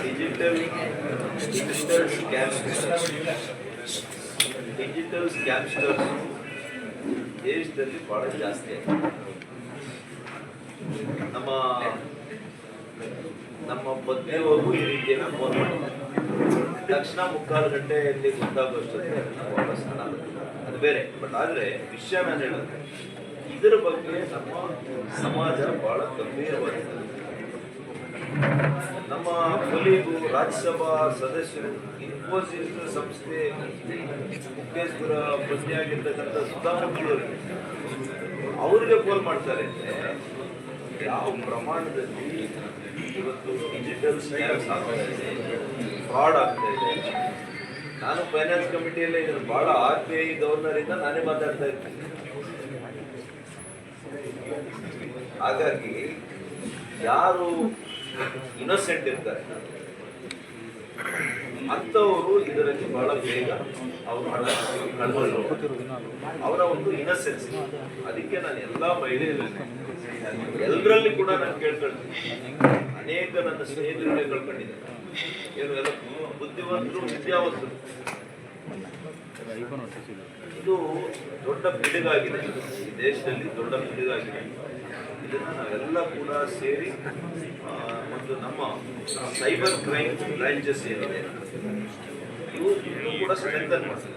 Digital digital digital ದೇಶದಲ್ಲಿ ಬಹಳ ಜಾಸ್ತಿ ನಮ್ಮ ನಮ್ಮ ಪತ್ನಿಯವರು ಈ ರೀತಿಯನ್ನು ಫೋನ್ ಮಾಡಿದ್ದಾರೆ ತಕ್ಷಣ ಮುಕ್ಕಾಲು ಗಂಟೆಯಲ್ಲಿ ಗೊತ್ತಾಗೋಷ್ಟೊತ್ತಿಗೆ ವಾಪಸ್ ಹಣ ಅದು ಬೇರೆ ಬಟ್ ಆದರೆ ವಿಷಯ ನಾನು ಹೇಳೋದು ಇದರ ಬಗ್ಗೆ ನಮ್ಮ ಸಮಾಜ ಬಹಳ ಗಂಭೀರವಾಗಿದೆ ನಮ್ಮ ಕೊಲೀಗು ರಾಜ್ಯಸಭಾ ಸದಸ್ಯರು, ಇನ್ಫೋಸಿಸ್ ಸಂಸ್ಥೆ ಮುಖ್ಯಸ್ಥರ ಪ್ರತಿಯಾಗಿರ್ತಕ್ಕಂಥ ಸುಧಾಮೂರ್ತಿಯವರಿಗೆ ಅವರಿಗೆ ಫೋನ್ ಮಾಡ್ತಾರೆ ಯಾವ ಪ್ರಮಾಣದಲ್ಲಿ ಇವತ್ತು ಡಿಜಿಟಲ್ ಸ್ಕ್ಯಾಮ್ಸ್ ಫ್ರಾಡ್ ಆಗ್ತಾ ಇದೆ. ನಾನು ಫೈನಾನ್ಸ್ ಕಮಿಟಿಯಲ್ಲೇ ಇದ್ದೀನಿ. ಭಾಳ ಆರ್ ಬಿ ಐ ಗವರ್ನರಿಂದ ನಾನೇ ಮಾತಾಡ್ತಾ ಇರ್ತೀನಿ ಹಾಗಾಗಿ ಯಾರು ಇನ್ನೋಸೆಂಟ್ ಇರ್ತಾರೆ. ಅಂಥವರು ಇದರಲ್ಲಿ ಬಹಳ ಬೇಗ ಅವರು ಅವರ ಒಂದು ಇನ್ನಸೆನ್ಸ್ ಅದಕ್ಕೆ ನಾನು ಎಲ್ಲ ಮಹಿಳೆಯರಲ್ಲಿ ಎಲ್ಲರಲ್ಲಿ ಕೂಡ ನಾನು ಕೇಳ್ಕೊಳ್ತೀನಿ. ಅನೇಕ ನನ್ನ ಸ್ನೇಹಿತರನ್ನೇ ಕಳ್ಕೊಂಡಿದ್ದೇನೆ. ಏನು ಬುದ್ಧಿವಂತರು, ವಿದ್ಯಾವಂತರು. ಇದು ದೊಡ್ಡ ಪಿಡುಗಾಗಿದೆ ಈ ದೇಶದಲ್ಲಿ ದೊಡ್ಡ ಪಿಡುಗಾಗಿದೆ ಇದನ್ನು ನಾವೆಲ್ಲ ಕೂಡ ಸೇರಿ ಒಂದು ನಮ್ಮ ಸೈಬರ್ ಕ್ರೈಮ್ ಬ್ರಾಂಚಸ್ ಏನಿದೆ, ಇವು ಇನ್ನೂ ಕೂಡ ಸ್ಟ್ರೆಂಥನ್ ಮಾಡ್ತಾರೆ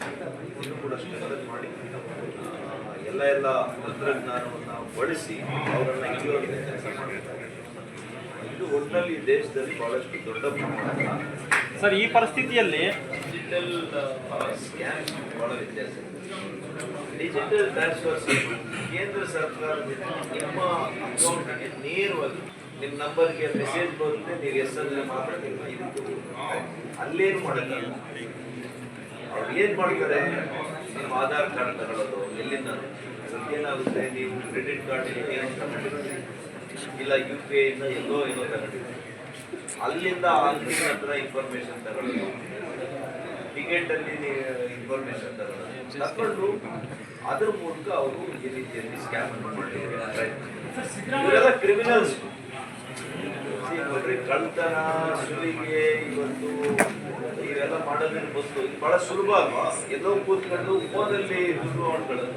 ಇನ್ನೂ ಕೂಡ ಸ್ಟ್ರೆಂಥನ್ ಮಾಡಿ ಎಲ್ಲ ಎಲ್ಲ ತಂತ್ರಜ್ಞಾನವನ್ನು ಬಳಸಿ ಅವರನ್ನು ಇಲ್ಲಿವರೆಗೆ ಕೆಲಸ ಮಾಡ್ತಾರೆ. ಇದು ಒಟ್ಟಿನಲ್ಲಿ ದೇಶದಲ್ಲಿ ಬಹಳಷ್ಟು ದೊಡ್ಡ ಪ್ರಮಾಣ ಸರ್, ಈ ಪರಿಸ್ಥಿತಿಯಲ್ಲಿ ಡಿಜಿಟಲ್ ಸ್ಕ್ಯಾನ್ ಬಹಳ ವ್ಯತ್ಯಾಸ. ಡಿಜಿಟಲ್ ಟ್ರಾನ್ಸ್ಫರ್ಸ್ ಕೇಂದ್ರ ಸರ್ಕಾರದಿಂದ ನಿಮ್ಮ ಅಕೌಂಟ್ಗೆ ನೇರವಾಗಿ ನಿಮ್ಮ ನಂಬರ್ಗೆ ಮೆಸೇಜ್ ಬರುತ್ತೆ ನೀವು ಎಸ್ ಎಲ್ ಮಾತ್ರ ಅಲ್ಲೇನು ಮಾಡಲ್ಲ ಅವ್ರು ಏನು ಮಾಡ್ತಾರೆ? ನಿಮ್ಮ ಆಧಾರ್ ಕಾರ್ಡ್ ತಗೊಳ್ಳೋದು ಎಲ್ಲಿಂದ? ಏನಾಗುತ್ತೆ ನೀವು ಕ್ರೆಡಿಟ್ ಕಾರ್ಡ್ ಏನೋ ತಗೊಂಡಿರ್ತೀರಿ ಇಲ್ಲ ಯು ಪಿ ಐಯಿಂದ ಎಲ್ಲೋ ಏನೋ ತಗೊಂಡಿರ್ತೀರಿ ಅಲ್ಲಿಂದ ಆನ್ಲೈನ್ ಹತ್ರ ಇನ್ಫಾರ್ಮೇಶನ್ ತಗೊಳ್ಳೋದು. ಟಿಕೆಟ್ ಅಲ್ಲಿ ಇನ್ಫಾರ್ಮೇಶನ್ ತಗೊಂಡು ಅದ್ರ ಮೂಲಕ ಅವರು ಈ ರೀತಿಯಲ್ಲಿ ಸ್ಕ್ಯಾಮ್ ಮಾಡಿದ್ದಾರೆ ಕ್ರಿಮಿನಲ್ಸ್ ಕಳ್ತನ ಸುಲಿಗೆ, ಇವತ್ತು ಇವೆಲ್ಲ ಮಾಡೋದ್ರಿಂದ ಬಂತು ಇದು ಬಹಳ ಸುಲಭ ಅಲ್ವಾ? ಎಲ್ಲೋ ಕೂತ್ಕೊಂಡು ಫೋನಲ್ಲಿ ದುಡ್ಡು ಮಾಡ್ಕೊಳ್ಳೋದು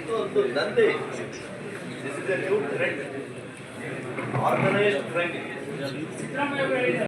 ಇದು ಒಂದು ದಂಧೆ. This is a trend organised crime